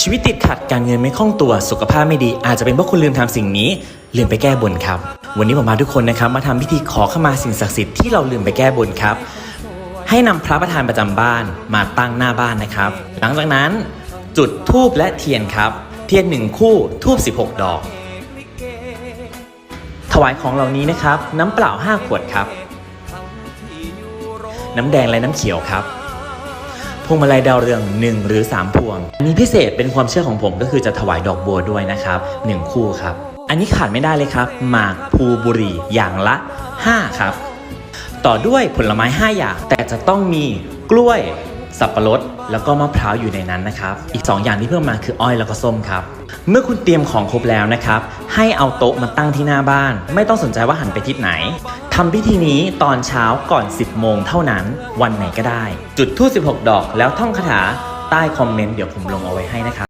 ชีวิตติดขัดการเงินไม่คล่องตัวสุขภาพไม่ดี อาจจะเป็นเพราะคุณลืมทำสิ่งนี้ ลืมไปแก้บนครับ วันนี้ผมมาทุกคนนะครับ มาทำพิธีขอขมาสิ่งศักดิ์สิทธิ์ที่เราลืมไปแก้บนครับ ให้นำพระประธานประจำบ้านมาตั้งหน้าบ้านนะครับ หลังจากนั้นจุดธูปและเทียนครับ เทียนหนึ่งคู่ธูป16 ดอก ถวายของเหล่านี้นะครับ น้ำเปล่า 5 ขวดครับ น้ำแดงและน้ำเขียวครับ พวงมาลัยดาวเรือง 1 หรือ 3 พวง อันนี้พิเศษเป็นความเชื่อของผมก็คือจะถวายดอกบัวด้วยนะครับ 1 คู่ครับ อันนี้ขาดไม่ได้เลยครับ หมากภูบุรีอย่างละ 5 ครับ ต่อด้วยผลไม้ 5 อย่าง แต่จะต้องมีกล้วย สับปะรดแล้วก็มะพร้าวอยู่ในนั้นนะครับ อีก 2 อย่างที่เพิ่มมาคืออ้อยแล้วก็ส้มครับ เมื่อคุณเตรียมของครบแล้วนะครับ ให้เอาโต๊ะมาตั้งที่หน้าบ้าน ไม่ต้องสนใจว่าหันไปทิศไหนทำพิธีนี้ตอนเช้าก่อน 10 โมงเท่านั้น วันไหนก็ได้ จุดทูบ16 ดอกแล้วท่องคาถาใต้คอมเมนต์เดี๋ยวผมลงเอาไว้ให้นะครับ